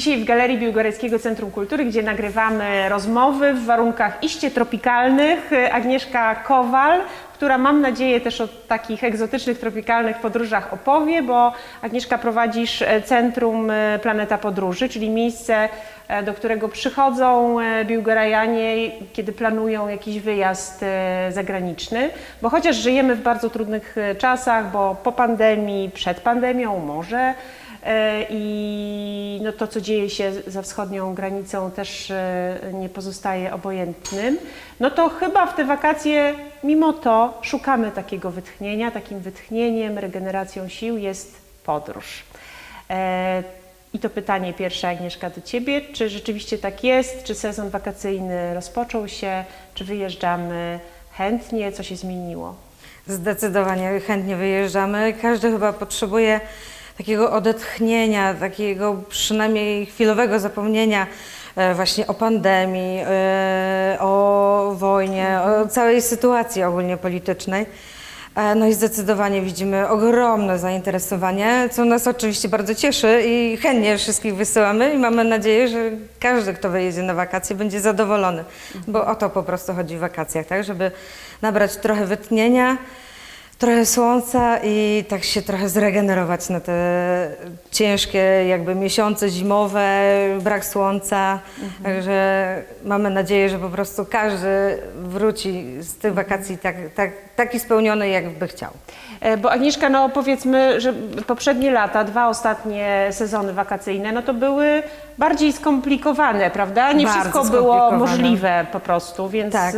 Dzisiaj w Galerii Biłgorajskiego Centrum Kultury, gdzie nagrywamy rozmowy w warunkach iście tropikalnych, Agnieszka Kowal, która mam nadzieję też o takich egzotycznych, tropikalnych podróżach opowie, bo Agnieszka prowadzisz e, Centrum e, Planeta Podróży, czyli miejsce, e, do którego przychodzą Biłgorajanie, kiedy planują jakiś wyjazd zagraniczny, bo chociaż żyjemy w bardzo trudnych czasach, bo po pandemii, przed pandemią może, I no to, co dzieje się za wschodnią granicą, też e, nie pozostaje obojętnym. No to chyba w te wakacje, mimo to, szukamy takiego wytchnienia. Takim wytchnieniem, regeneracją sił jest podróż. E, I to pytanie pierwsze, Agnieszka, do Ciebie. Czy rzeczywiście tak jest? Czy sezon wakacyjny rozpoczął się? Czy wyjeżdżamy chętnie? Co się zmieniło? Zdecydowanie chętnie wyjeżdżamy. Każdy chyba potrzebuje takiego odetchnienia, takiego przynajmniej chwilowego zapomnienia e, właśnie o pandemii, e, o wojnie, o całej sytuacji ogólnie politycznej. E, No i zdecydowanie widzimy ogromne zainteresowanie, co nas oczywiście bardzo cieszy i chętnie wszystkich wysyłamy i mamy nadzieję, że każdy, kto wyjedzie na wakacje, będzie zadowolony, bo o to po prostu chodzi w wakacjach, tak, żeby nabrać trochę wytchnienia, trochę słońca i tak się trochę zregenerować na te ciężkie jakby miesiące zimowe, brak słońca. Także mamy nadzieję, że po prostu każdy wróci z tych wakacji tak, tak, taki spełniony, jakby chciał. E, Bo Agnieszka, no powiedzmy, że poprzednie lata, dwa ostatnie sezony wakacyjne, no to były bardziej skomplikowane, prawda? Nie Bardzo wszystko było możliwe po prostu, więc Tak.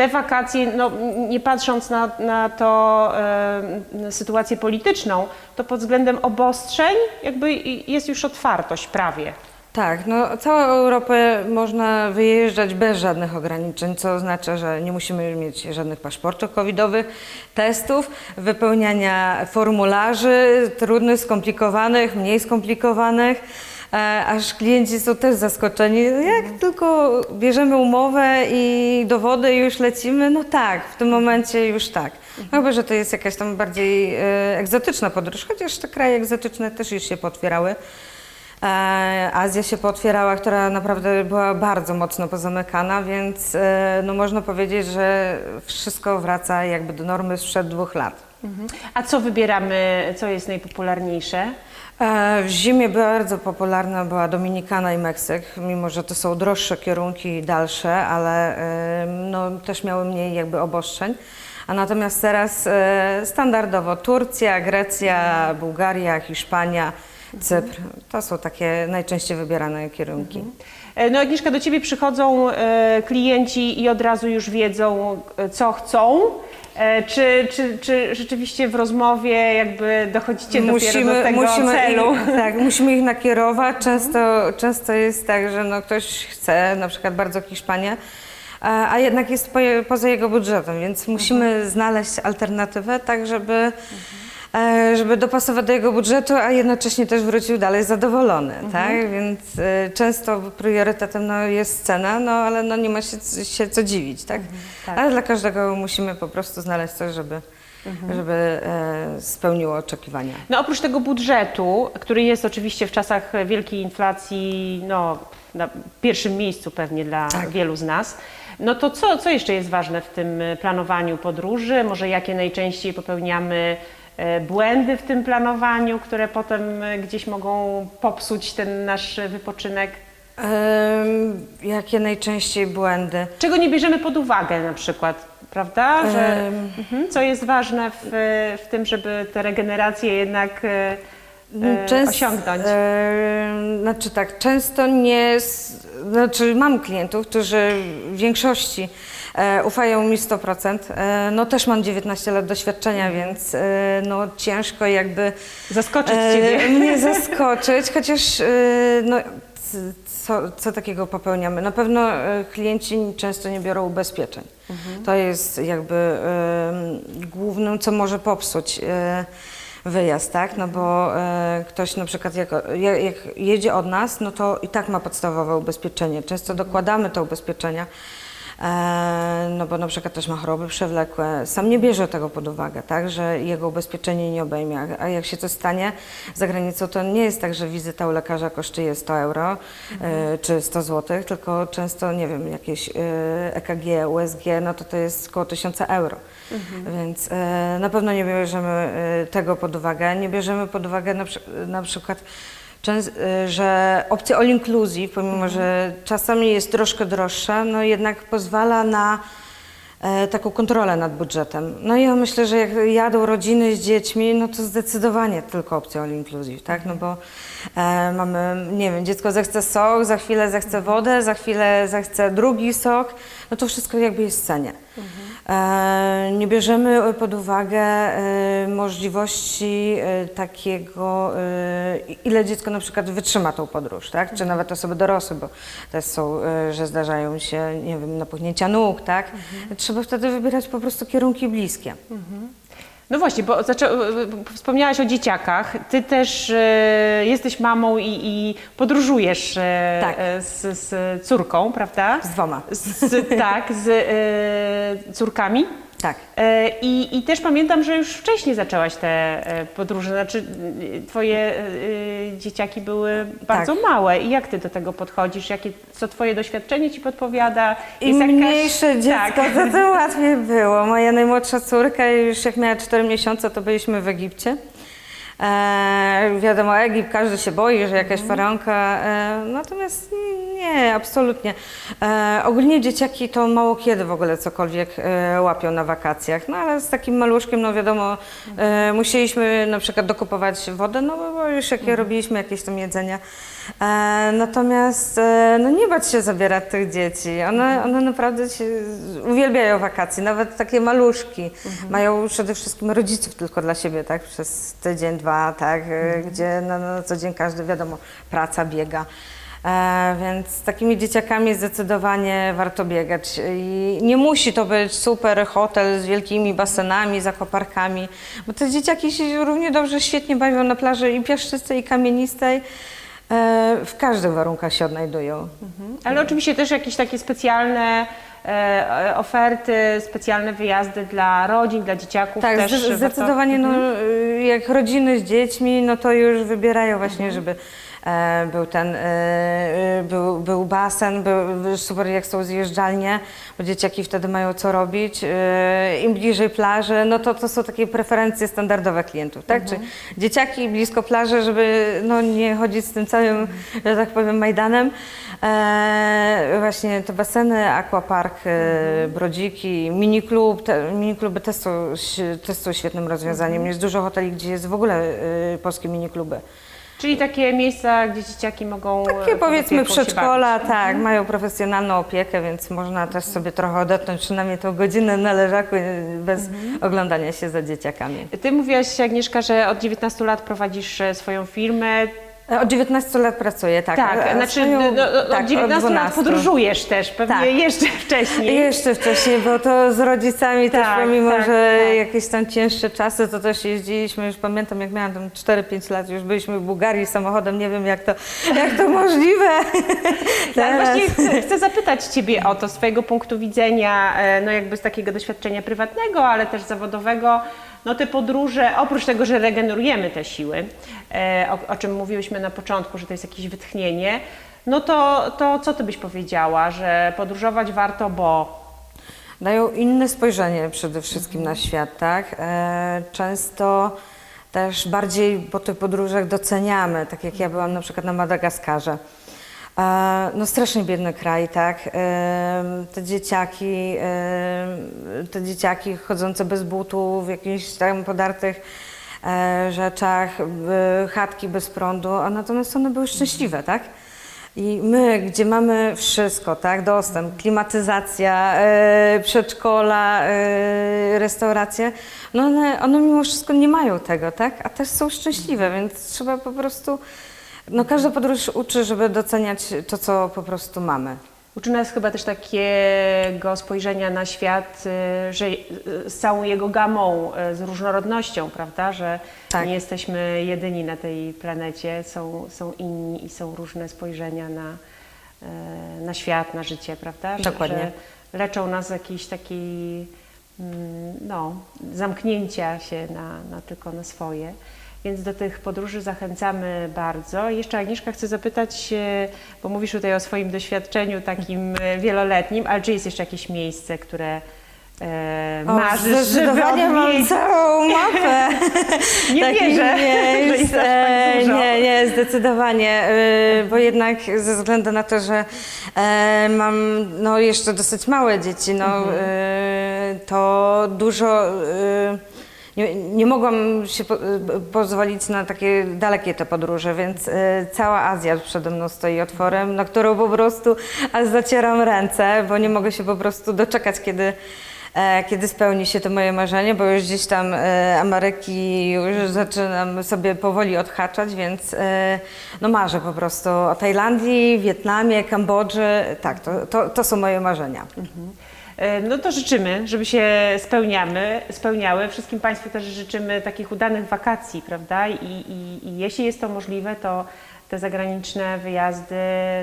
Te wakacje, no nie patrząc na, na to e, sytuację polityczną, to pod względem obostrzeń jakby jest już otwartość prawie. Tak, no całą Europę można wyjeżdżać bez żadnych ograniczeń, co oznacza, że nie musimy mieć żadnych paszportów covidowych, testów, wypełniania formularzy trudnych, skomplikowanych, mniej skomplikowanych. E, Aż klienci są też zaskoczeni. Jak tylko bierzemy umowę i dowody i już lecimy, no tak, w tym momencie już tak. No chyba, że to jest jakaś tam bardziej e, egzotyczna podróż, chociaż te kraje egzotyczne też już się potwierały. E, Azja się pootwierała, która naprawdę była bardzo mocno pozamykana, więc no można powiedzieć, że wszystko wraca jakby do normy sprzed dwóch lat. A co wybieramy, co jest najpopularniejsze? E, W zimie bardzo popularna była Dominikana i Meksyk, mimo że to są droższe kierunki i dalsze, ale no, też miały mniej jakby obostrzeń. A natomiast teraz e, standardowo Turcja, Grecja, Bułgaria, Hiszpania, Cypr. To są takie najczęściej wybierane kierunki. E, No Agnieszka, do Ciebie przychodzą klienci i od razu już wiedzą, co chcą. E, Czy, czy, czy rzeczywiście w rozmowie jakby dochodzicie dopiero do tego celu? Ich, tak, musimy ich nakierować. Często, często jest tak, że no ktoś chce na przykład bardzo Hiszpanię, a, a jednak jest po, poza jego budżetem, więc musimy znaleźć alternatywę tak, żeby, e, żeby dopasować do jego budżetu, a jednocześnie też wrócił dalej zadowolony, tak? Więc e, często priorytetem no, jest cena, no ale no, nie ma się, się co dziwić, tak? tak. Ale dla każdego musimy po prostu znaleźć coś, żeby, żeby e, spełniło oczekiwania. No oprócz tego budżetu, który jest oczywiście w czasach wielkiej inflacji no, na pierwszym miejscu pewnie dla Tak. wielu z nas, no to co, co jeszcze jest ważne w tym e, planowaniu podróży? Może jakie najczęściej popełniamy e, błędy w tym planowaniu, które potem e, gdzieś mogą popsuć ten nasz wypoczynek? Jakie najczęściej błędy? Czego nie bierzemy pod uwagę na przykład, prawda? Że, mhm, co jest ważne w, w tym, żeby tę regenerację jednak e, e, Częst- osiągnąć? em, znaczy tak, często nie, znaczy mam klientów, którzy w większości e, ufają mi 100%. E, no też mam 19 lat doświadczenia, Mhm. więc e, no ciężko jakby Zaskoczyć e, Ciebie. mnie zaskoczyć, chociaż e, no, co, co takiego popełniamy? Na pewno e, klienci często nie biorą ubezpieczeń. To jest jakby głównym, co może popsuć e, wyjazd, tak? No bo e, ktoś na przykład jak, jak, jedzie od nas, no to i tak ma podstawowe ubezpieczenie. Często dokładamy te ubezpieczenia. E, no bo na przykład też ma choroby przewlekłe, sam nie bierze tego pod uwagę, tak, że jego ubezpieczenie nie obejmie, a jak się to stanie za granicą, to nie jest tak, że wizyta u lekarza kosztuje 100 euro e, czy 100 zł, tylko często, nie wiem, jakieś e, EKG, USG, no to to jest około 1000 euro. Więc e, na pewno nie bierzemy e, tego pod uwagę. Nie bierzemy pod uwagę na, na przykład, e, że opcja all inclusive, pomimo że czasami jest troszkę droższa, no jednak pozwala na e, taką kontrolę nad budżetem. No i ja myślę, że jak jadą rodziny z dziećmi, no to zdecydowanie tylko opcja all inclusive, tak? No bo e, mamy, nie wiem, dziecko zechce sok, za chwilę zechce wodę, za chwilę zechce drugi sok, no to wszystko jakby jest w cenie. E, nie bierzemy pod uwagę e, możliwości e, takiego, e, ile dziecko na przykład wytrzyma tą podróż, tak? Czy nawet osoby dorosłe, bo też są, e, że zdarzają się, nie wiem, napuchnięcia nóg, tak? Trzeba wtedy wybierać po prostu kierunki bliskie. No właśnie, bo zaczę... wspomniałaś o dzieciakach. Ty też e, jesteś mamą i, i podróżujesz e, Tak. e, z, z córką, prawda? Z dwoma. Z, tak, z e, córkami. Tak. E, I, I też pamiętam, że już wcześniej zaczęłaś te e, podróże, znaczy e, twoje dzieciaki były bardzo małe. I jak ty do tego podchodzisz? Jakie, co twoje doświadczenie ci podpowiada? Im jakaś- mniejsze dziecko, Tak. to tym łatwiej było. Moja najmłodsza córka już jak miała 4 miesiące, to byliśmy w Egipcie. E, wiadomo, Egipt, każdy się boi, że jakaś faraonka, e, natomiast nie, absolutnie. E, ogólnie dzieciaki to mało kiedy w ogóle cokolwiek e, łapią na wakacjach, no ale z takim maluszkiem, no wiadomo, e, musieliśmy na przykład dokupować wodę, no bo- już jakie robiliśmy jakieś tam jedzenie. E, natomiast e, no nie bać się zabierać tych dzieci. One, one naprawdę się, uwielbiają wakacje, nawet takie maluszki. Mają przede wszystkim rodziców tylko dla siebie, tak? Przez tydzień, dwa, tak? E, Gdzie na, na co dzień każdy, wiadomo, praca biega. E, więc z takimi dzieciakami zdecydowanie warto biegać. I nie musi to być super hotel z wielkimi basenami, zakoparkami, bo te dzieciaki się równie dobrze świetnie bawią na plaży i piaszczystej, i kamienistej. E, w każdych warunkach się odnajdują. Ale oczywiście też jakieś takie specjalne e, oferty, specjalne wyjazdy dla rodzin, dla dzieciaków Tak, też. zde- warto- zdecydowanie, no, y, jak rodziny z dziećmi, no to już wybierają właśnie, żeby e, był ten, e, e, był, był basen, był, super jak są zjeżdżalnie, bo dzieciaki wtedy mają co robić. E, Im bliżej plaży, no to to są takie preferencje standardowe klientów, tak? Czy dzieciaki blisko plaży, żeby no, nie chodzić z tym całym, że tak powiem, Majdanem. E, właśnie te baseny, aquapark, e, brodziki, miniklub, te, minikluby też są, też są świetnym rozwiązaniem. Jest dużo hoteli, gdzie jest w ogóle e, polskie minikluby. Czyli takie miejsca, gdzie dzieciaki mogą. e, Takie powiedzmy przedszkola, tak, mają profesjonalną opiekę, więc można też sobie trochę odetchnąć przynajmniej tą godzinę na leżaku e, bez oglądania się za dzieciakami. Ty mówiłaś, Agnieszka, że od 19 lat prowadzisz e, swoją firmę. E, Od 19 lat pracuję, tak. Tak, a znaczy no, no, tak, od 19 lat 12. podróżujesz też, pewnie Tak. jeszcze wcześniej. Jeszcze wcześniej, bo to z rodzicami też Tak, pomimo, tak, że tak. jakieś tam cięższe czasy, to też jeździliśmy, już pamiętam jak miałam tam 4-5 lat, już byliśmy w Bułgarii samochodem, nie wiem jak to, jak to możliwe. Tak, właśnie chcę, chcę zapytać Ciebie o to z Twojego punktu widzenia, e, no jakby z takiego doświadczenia prywatnego, ale też zawodowego. No te podróże, oprócz tego, że regenerujemy te siły, e, o, o czym mówiłyśmy na początku, że to jest jakieś wytchnienie, no to, to co Ty byś powiedziała, że podróżować warto, bo Dają inne spojrzenie przede wszystkim na świat, tak? E, często też bardziej po tych podróżach doceniamy, tak jak ja byłam na przykład na Madagaskarze. No strasznie biedny kraj, tak? Te dzieciaki, te dzieciaki chodzące bez butów, w jakichś tam podartych e, rzeczach, chatki bez prądu, a natomiast one były szczęśliwe, tak? I my, gdzie mamy wszystko, tak, dostęp, klimatyzacja, e, przedszkola, e, restauracje, no one, one mimo wszystko nie mają tego, tak, a też są szczęśliwe, więc trzeba po prostu, no każda podróż uczy, żeby doceniać to, co po prostu mamy. Uczy nas chyba też takiego spojrzenia na świat, y, że y, z całą jego gamą, y, z różnorodnością, prawda? Że Tak. nie jesteśmy jedyni na tej planecie, są, są inni i są różne spojrzenia na, y, na świat, na życie, prawda? Że, Dokładnie. Że, leczą nas z jakiejś takiej mm, no, zamknięcia się na, na tylko na swoje. Więc do tych podróży zachęcamy bardzo. Jeszcze Agnieszka chcę zapytać, e, bo mówisz tutaj o swoim doświadczeniu takim e, wieloletnim, ale czy jest jeszcze jakieś miejsce, które e, O, marzysz, żeby Zdecydowanie mam całą mapę. Nie takich wierzę, że miejsc. tak dużo. Nie, nie, zdecydowanie, bo jednak ze względu na to, że mam no, jeszcze dosyć małe dzieci, no, Mhm. to dużo... Nie, nie mogłam się po, e, pozwolić na takie dalekie te podróże, więc e, cała Azja przede mną stoi otworem, na którą po prostu aż zacieram ręce, bo nie mogę się po prostu doczekać, kiedy, e, kiedy spełni się to moje marzenie, bo już gdzieś tam Ameryki już zaczynam sobie powoli odhaczać, więc no marzę po prostu o Tajlandii, Wietnamie, Kambodży. Tak, to, to, to są moje marzenia. E, No to życzymy, żeby się spełniamy, spełniały. Wszystkim Państwu też życzymy takich udanych wakacji, prawda? I, i, I jeśli jest to możliwe, to te zagraniczne wyjazdy,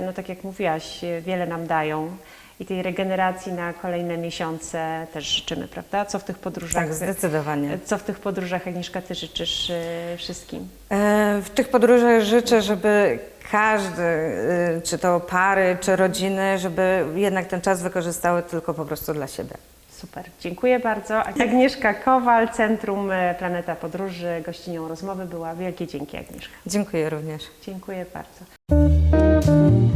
no tak jak mówiłaś, wiele nam dają. I tej regeneracji na kolejne miesiące też życzymy, prawda? Co w tych podróżach? Tak, zdecydowanie. Co w tych podróżach, Agnieszka, Ty życzysz e, wszystkim? E, W tych podróżach życzę, żeby każdy, e, czy to pary, czy rodziny, żeby jednak ten czas wykorzystały tylko po prostu dla siebie. Super, dziękuję bardzo. Agnieszka Kowal, Centrum Planeta Podróży, gościnią rozmowy była. Wielkie dzięki, Agnieszka. Dziękuję również. Dziękuję bardzo.